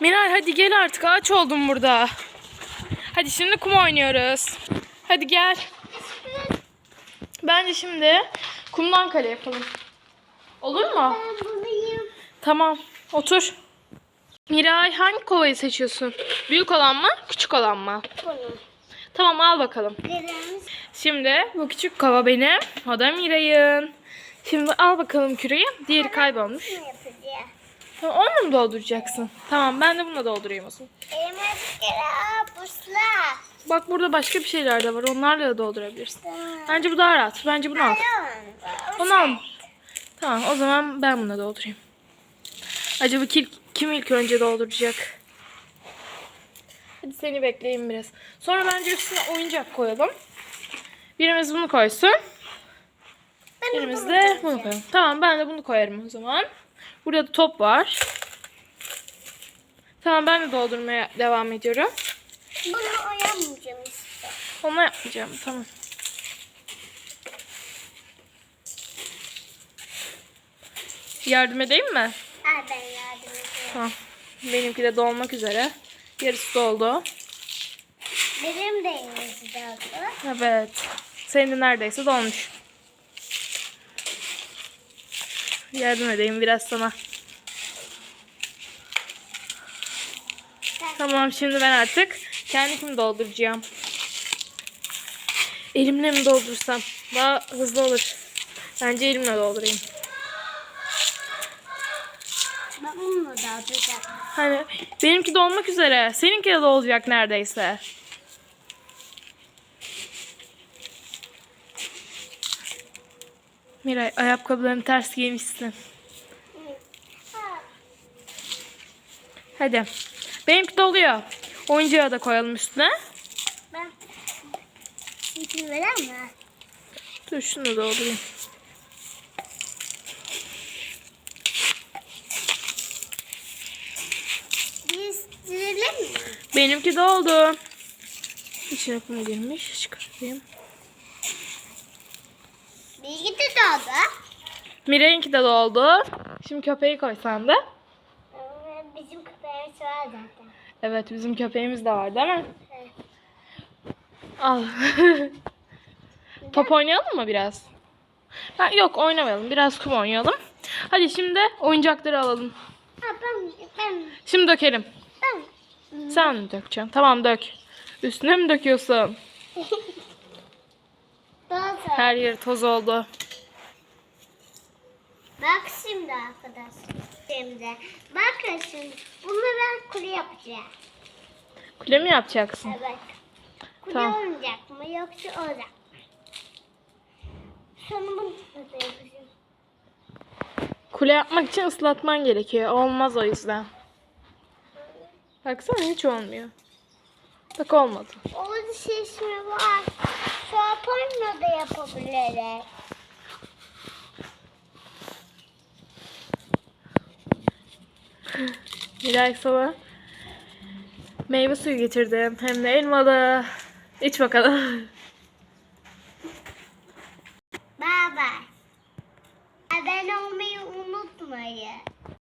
Miray hadi gel artık ağaç oldum burada. Hadi şimdi kum oynuyoruz. Hadi gel. Bence şimdi kumdan kale yapalım. Olur mu? Tamam. Otur. Miray hangi kovayı seçiyorsun? Büyük olan mı? Küçük olan mı? Bunu. Tamam al bakalım. Şimdi bu küçük kova benim. O da Miray'ın. Şimdi al bakalım küreği. Diğeri kaybolmuş. Tamam, onunla mı dolduracaksın? Tamam ben de bununla doldurayım o zaman. Bak burada başka bir şeyler de var. Onlarla da doldurabilirsin. Bence bu daha rahat. Bence bunu al. Onu al. Tamam o zaman ben bununla doldurayım. Acaba kim, kim ilk önce dolduracak? Hadi seni bekleyeyim biraz. Sonra bence üstüne oyuncak koyalım. Birimiz bunu koysun. Birimiz de bunu koyalım. Tamam ben de bunu koyarım o zaman. Burada da top var. Tamam ben de doldurmaya devam ediyorum. Bunu oyamayacağım işte. Onu yapmayacağım. Tamam. Yardım edeyim mi? Aa ben yardım edeyim. Tamam. Benimki de dolmak üzere. Yarısı doldu. Benim de elimizi doldu. Evet. Senin de neredeyse dolmuş. Yardım edeyim biraz sana. Tamam şimdi ben artık kendimi dolduracağım. Elimle mi doldursam? Daha hızlı olur. Bence elimle doldurayım. Ben da dolduracağım. Hani benimki dolmak üzere. Seninki de dolacak neredeyse. Miray ayakkabılarını ters giymişsin. Ha, Hadi. Benimki doluyor. Oyuncağı da koyalım üstüne. ben İçin verir mi? Dur şunu da doldurayım. Benimki doldu. İçine kum girmiş. Çıkarayım. Bilgi de doldu. Miray'ınki de doldu. Şimdi köpeği koysan da. Bizim köpeğimiz var zaten. Evet bizim köpeğimiz de var değil mi? Evet. Al. Top oynayalım mı biraz? Ha, yok oynamayalım. Biraz kum oynayalım. Hadi şimdi oyuncakları alalım. Ha, ben, ben, Şimdi dökelim. ben. Sen mi dökeceksin? Tamam dök. Üstüne mi döküyorsun? Her yer toz oldu. Bak şimdi arkadaşlar. Şimdi. Bakın şimdi. Bunu ben kule yapacağım. Kule mi yapacaksın? Evet. Kule Tamam. olacak mı yoksa olacak mı? Sonra bunu da yapacağım. Kule yapmak için ıslatman gerekiyor. Olmaz o yüzden. Baksana hiç olmuyor. Bak olmadı. Orada şişme var. Şaponla da yapabiliriz. Miray sana meyve suyu getirdim. Hem de elmalı. İç bakalım.